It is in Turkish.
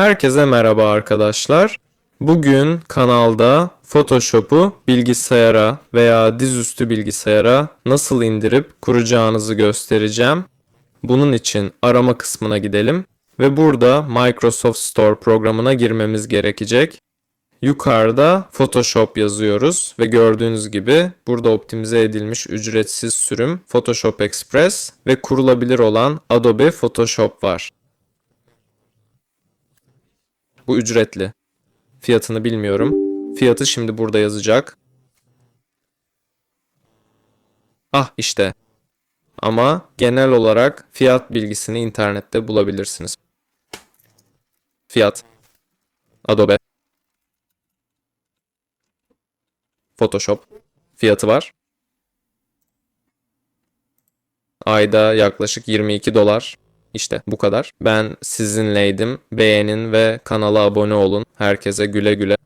Herkese merhaba arkadaşlar. Bugün kanalda Photoshop'u bilgisayara veya dizüstü bilgisayara nasıl indirip kuracağınızı göstereceğim. Bunun için arama kısmına gidelim ve burada Microsoft Store programına girmemiz gerekecek. Yukarıda Photoshop yazıyoruz ve gördüğünüz gibi burada optimize edilmiş ücretsiz sürüm Photoshop Express ve kurulabilir olan Adobe Photoshop var. Bu ücretli. Fiyatını bilmiyorum. Fiyatı şimdi burada yazacak. Ah işte. Ama genel olarak fiyat bilgisini internette bulabilirsiniz. Fiyat. Adobe. Photoshop. Fiyatı var. Ayda yaklaşık 22 dolar. İşte bu kadar. Ben sizinleydim. Beğenin ve kanala abone olun. Herkese güle güle.